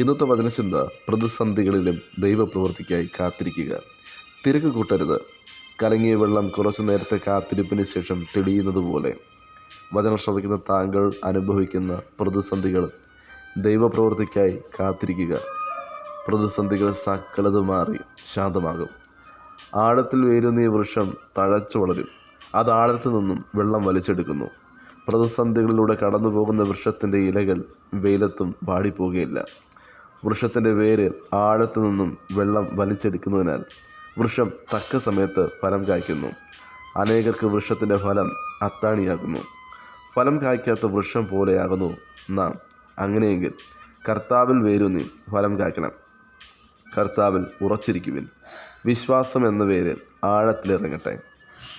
ഇന്നത്തെ വചനചിന്ത പ്രതിസന്ധികളിലും ദൈവപ്രവൃത്തിക്കായി കാത്തിരിക്കുക. തിരക്ക് കൂട്ടരുത്. കലങ്ങിയ വെള്ളം കുറച്ചു നേരത്തെ കാത്തിരിപ്പിന് ശേഷം തെളിയുന്നത് പോലെ വചനം ശ്രവിക്കുന്ന താങ്കൾ അനുഭവിക്കുന്ന പ്രതിസന്ധികൾ ദൈവപ്രവൃത്തിക്കായി കാത്തിരിക്കുക. പ്രതിസന്ധികൾ സകലത് മാറി ശാന്തമാകും. ആഴത്തിൽ വേരുന്നിയ വൃക്ഷം തഴച്ചു വളരും. അത് ആഴത്തിൽ നിന്നും വെള്ളം വലിച്ചെടുക്കുന്നു. പ്രതിസന്ധികളിലൂടെ കടന്നു പോകുന്ന വൃക്ഷത്തിന്റെ ഇലകൾ വെയിലത്തും വാടിപ്പോകുകയില്ല. വൃക്ഷത്തിന്റെ വേര് ആഴത്തു നിന്നും വെള്ളം വലിച്ചെടുക്കുന്നതിനാൽ വൃക്ഷം തക്ക സമയത്ത് ഫലം കായ്ക്കുന്നു. അനേകർക്ക് വൃക്ഷത്തിന്റെ ഫലം അത്താണിയാകുന്നു. ഫലം കായ്ക്കാത്ത വൃക്ഷം പോലെയാകുന്നു നാം. അങ്ങനെയെങ്കിൽ കർത്താവിൽ വേരൂന്നി ഫലം കായ്ക്കണം. കർത്താവിൽ ഉറച്ചിരിക്കുവിൻ. വിശ്വാസം എന്ന പേര് ആഴത്തിലിറങ്ങട്ടെ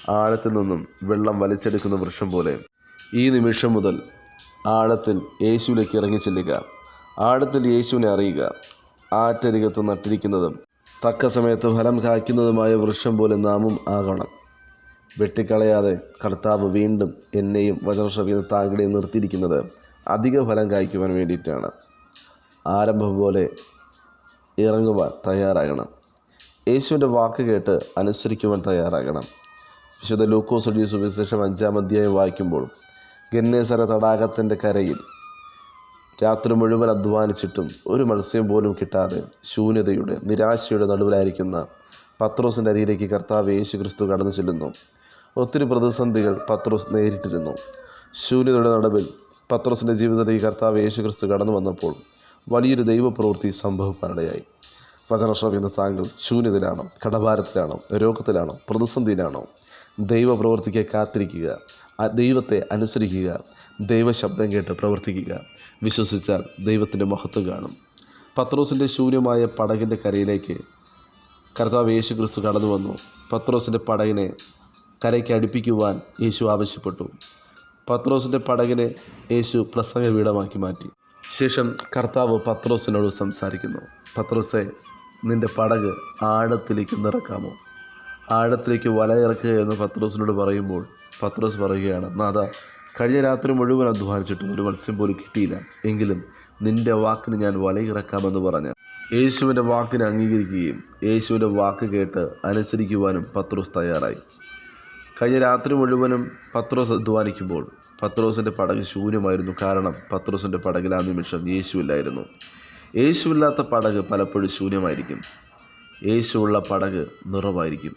ആഴത്തിൽ നിന്നും വെള്ളം വലിച്ചെടുക്കുന്ന വൃക്ഷം പോലെ ഈ നിമിഷം മുതൽ ആഴത്തിൽ യേശുവിലേക്ക് ഇറങ്ങിച്ചെല്ലുക. ആഴത്തിൽ യേശുവിനെ അറിയുക. ആറ്റരികത്ത് നട്ടിരിക്കുന്നതും തക്ക സമയത്ത് ഫലം കായ്ക്കുന്നതുമായ വൃക്ഷം പോലെ നാമും ആകണം. വെട്ടിക്കളയാതെ കർത്താവ് വീണ്ടും എന്നെയും വചനം ശ്രമിക്കുന്ന താങ്കളെയും നിർത്തിയിരിക്കുന്നത് അധിക ഫലം കായ്ക്കുവാൻ വേണ്ടിയിട്ടാണ്. ആരംഭം പോലെ ഇറങ്ങുവാൻ തയ്യാറാകണം. യേശുവിന്റെ വാക്ക് കേട്ട് അനുസരിക്കുവാൻ തയ്യാറാകണം. വിശുദ്ധ ലൂക്കോസ് സുവിശേഷം അഞ്ചാം അധ്യായം വായിക്കുമ്പോൾ ഗന്നേസര തടാകത്തിന്റെ കരയിൽ രാത്രി മുഴുവൻ അധ്വാനിച്ചിട്ടും ഒരു മത്സ്യം പോലും കിട്ടാതെ ശൂന്യതയുടെ നിരാശയുടെ നടുവിലായിരിക്കുന്ന പത്രോസിന്റെ അരിയിലേക്ക് കർത്താവ് യേശു ക്രിസ്തു കടന്നു ചെല്ലുന്നു. ഒത്തിരി പ്രതിസന്ധികൾ പത്രോസ് നേരിട്ടിരുന്നു. ശൂന്യതയുടെ നടുവിൽ പത്രോസിന്റെ ജീവിതത്തിലേക്ക് കർത്താവ് യേശു ക്രിസ്തു കടന്നു വന്നപ്പോൾ വലിയൊരു ദൈവപ്രവൃത്തി സംഭവിക്കാനിടയായി വചനശ്രവിക്കുന്ന താങ്കൾ ശൂന്യതയിലാണോ കടഭാരത്തിലാണോ രോഗത്തിലാണോ പ്രതിസന്ധിയിലാണോ? ദൈവപ്രവൃത്തിക്ക് കാത്തിരിക്കുക ദൈവത്തെ അനുസരിക്കുക ദൈവശബ്ദം കേട്ട് പ്രവർത്തിക്കുക. വിശ്വസിച്ചാൽ ദൈവത്തിന്റെ മഹത്വം കാണും. പത്രോസിന്റെ ശൂന്യമായ പടകിന്റെ കരയിലേക്ക് കർത്താവ് യേശു ക്രിസ്തു കടന്നു വന്നു. പത്രോസിന്റെ പടകിനെ കരയ്ക്ക് അടുപ്പിക്കുവാൻ യേശു ആവശ്യപ്പെട്ടു. പത്രോസിന്റെ പടകിനെ യേശു പ്രസംഗ വീടമാക്കി മാറ്റി. ശേഷം കർത്താവ് പത്രോസിനോട് സംസാരിക്കുന്നു. പത്രോസെ നിന്റെ പടക് ആഴത്തിലേക്ക് നിറക്കാമോ? ആഴത്തിലേക്ക് വലയിറക്കുക എന്ന് പത്രോസിനോട് പറയുമ്പോൾ പത്രോസ് പറയുകയാണ് നാഥ കഴിഞ്ഞ രാത്രി മുഴുവൻ അധ്വാനിച്ചിട്ടും ഒരു മത്സ്യം പോലും കിട്ടിയില്ല. എങ്കിലും നിന്റെ വാക്കിന് ഞാൻ വലയിറക്കാമെന്ന് പറഞ്ഞു. യേശുവിന്റെ വാക്കിനെ അംഗീകരിക്കുകയും യേശുവിന്റെ വാക്ക് കേട്ട് അനുസരിക്കുവാനും പത്രോസ് തയ്യാറായി. കഴിഞ്ഞ രാത്രി മുഴുവനും പത്രോസ് അധ്വാനിക്കുമ്പോൾ പത്രോസിന്റെ പടക് ശൂന്യമായിരുന്നു. കാരണം പത്രോസിന്റെ പടകിൽ ആ നിമിഷം യേശുവില്ലായിരുന്നു. യേശുവില്ലാത്ത പടക് പലപ്പോഴും ശൂന്യമായിരിക്കും. യേശുവുള്ള പടക് നിറവായിരിക്കും.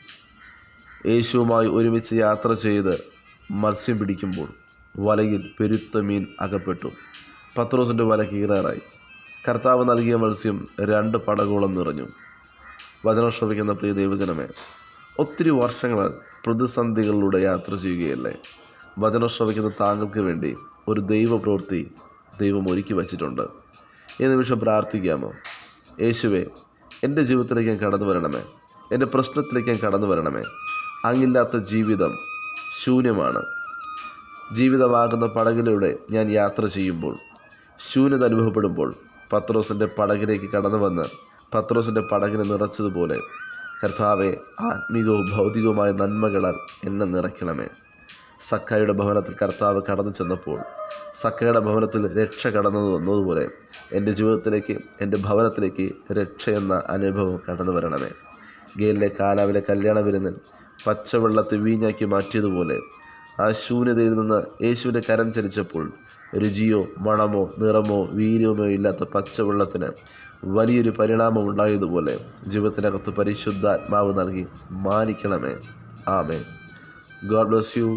യേശുവുമായി ഒരുമിച്ച് യാത്ര ചെയ്ത് മത്സ്യം പിടിക്കുമ്പോൾ വലയിൽ പെരുത്ത മീൻ അകപ്പെട്ടു. പത്രോസിന്റെ വല കീറാറായി. കർത്താവ് നൽകിയ മത്സ്യം രണ്ട് പടകോളം നിറഞ്ഞു. വചനം ശ്രമിക്കുന്ന പ്രിയ ദൈവജനമേ ഒത്തിരി വർഷങ്ങൾ പ്രതിസന്ധികളിലൂടെ യാത്ര ചെയ്യുകയല്ലേ? വചനം ശ്രമിക്കുന്ന താങ്കൾക്ക് വേണ്ടി ഒരു ദൈവപ്രവൃത്തി ദൈവം ഒരുക്കി വച്ചിട്ടുണ്ട്. ഈ നിമിഷം പ്രാർത്ഥിക്കാമോ? യേശുവേ എന്റെ ജീവിതത്തിലേക്ക് ഞാൻ കടന്നു വരണമേ. എന്റെ പ്രശ്നത്തിലേക്ക് ഞാൻ കടന്നു വരണമേ. അങ്ങില്ലാത്ത ജീവിതം ശൂന്യമാണ്. ജീവിതമാകുന്ന പടകിലൂടെ ഞാൻ യാത്ര ചെയ്യുമ്പോൾ ശൂന്യത അനുഭവപ്പെടുമ്പോൾ പത്രോസിന്റെ പടകിലേക്ക് കടന്നു വന്ന് പത്രോസിന്റെ പടകിനെ നിറച്ചതുപോലെ കർത്താവെ ആത്മീകവും ഭൗതികവുമായ നന്മകളാൽ എന്നെ നിറയ്ക്കണമേ. സക്കായുടെ ഭവനത്തിൽ കർത്താവ് കടന്നു ചെന്നപ്പോൾ സക്കയുടെ ഭവനത്തിൽ രക്ഷ കടന്നു വന്നതുപോലെ എന്റെ ജീവിതത്തിലേക്ക് എന്റെ ഭവനത്തിലേക്ക് രക്ഷ എന്ന അനുഭവം കടന്നു വരണമേ. ഗെയിലിലെ കാലാവിലെ കല്യാണ വിരുന്നിൽ പച്ചവെള്ളത്തെ വീഞ്ഞാക്കി മാറ്റിയതുപോലെ ആ ശൂന്യതയിൽ നിന്ന് യേശുവിന്റെ കരം ചലിച്ചപ്പോൾ രുചിയോ മണമോ നിറമോ വീര്യമോ ഇല്ലാത്ത പച്ചവെള്ളത്തിന് വലിയൊരു പരിണാമം ഉണ്ടായതുപോലെ ജീവിതത്തിനകത്ത് പരിശുദ്ധാത്മാവ് നൽകി മാനിക്കണമേ. ആമേ ഗോഡ് ബ്ലസ് യു.